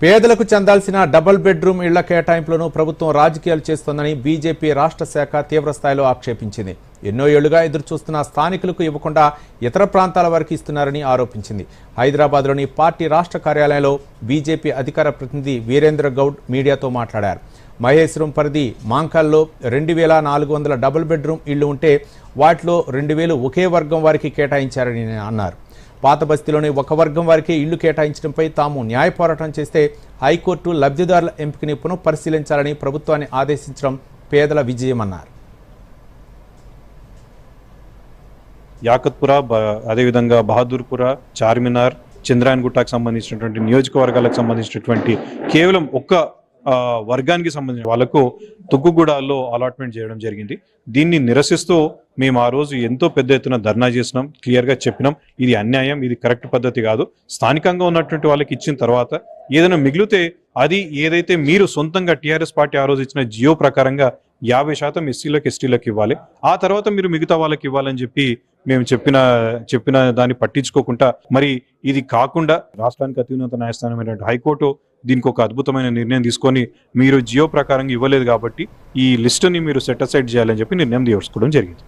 పేదలకు చెందాల్సిన double bedroom ఇళ్ళ కేటాయింపులను ప్రభుత్వం రాజకీయాలు చేస్తోందని బీజేపీ రాష్ట్ర శాఖ తీవ్రస్థాయిలో ఆక్షేపించింది. ఎన్నో ఏళ్ళుగా ఎదురుచూస్తున్న స్థానికులకు ఇవ్వకుండా ఇతర ప్రాంతాల వారికి ఇస్తున్నారని ఆరోపించింది. హైదరాబాద్లోని పార్టీ రాష్ట్ర కార్యాలయంలో బీజేపీ అధికార ప్రతినిధి వీరేంద్ర గౌడ్ మీడియాతో మాట్లాడారు. మహేశ్వరం పరిధి మాంకల్లో రెండు వేల నాలుగు వందల డబుల్ బెడ్రూమ్ ఇళ్ళు ఉంటే వాటిలో రెండు వేలు ఒకే వర్గం వారికి కేటాయించారని అన్నారు. పాత బస్తీలోని ఒక వర్గం వారికి ఇళ్ళు కేటాయించడంపై తాము న్యాయ పోరాటం చేస్తే హైకోర్టు లబ్ధిదారుల ఎంపికని పునఃపరిశీలించాలని ప్రభుత్వాన్ని ఆదేశించడం పేదల విజయమన్నారు. యాకత్పుర బ- అదేవిధంగా బహదూర్పుర చార్మినార్ చంద్రాయన్గుట్టకు సంబంధించినటువంటి నియోజకవర్గాలకు సంబంధించినటువంటి కేవలం ఒక్క వర్గానికి సంబంధించిన వాళ్ళకు తుక్కుగూడలో అలాట్మెంట్ చేయడం జరిగింది. దీన్ని నిరసిస్తూ మేము ఆ రోజు ఎంతో పెద్ద ఎత్తున ధర్నా చేసినాం క్లియర్గా చెప్పినాం. ఇది అన్యాయం ఇది కరెక్ట్ పద్ధతి కాదు. స్థానికంగా ఉన్నటువంటి వాళ్ళకి ఇచ్చిన తర్వాత ఏదైనా మిగిలితే అది ఏదైతే మీరు సొంతంగా టీఆర్ఎస్ పార్టీ ఆ రోజు ఇచ్చిన జియో ప్రకారంగా యాభై శాతం ఎస్సీలకు ఎస్టీలకు ఇవ్వాలి. ఆ తర్వాత మీరు మిగతా వాళ్ళకి ఇవ్వాలని చెప్పి మేము చెప్పిన చెప్పిన దాన్ని పట్టించుకోకుండా మరి ఇది కాకుండా రాష్ట్రానికి అత్యున్నత న్యాయస్థానమైనటువంటి హైకోర్టు దీనికి ఒక అద్భుతమైన నిర్ణయం తీసుకొని మీరు జియో ప్రకారంగా ఇవ్వలేదు కాబట్టి ఈ లిస్టుని మీరు సెట్ అసైడ్ చేయాలని చెప్పి నిర్ణయం తీసుకోవడం జరిగింది.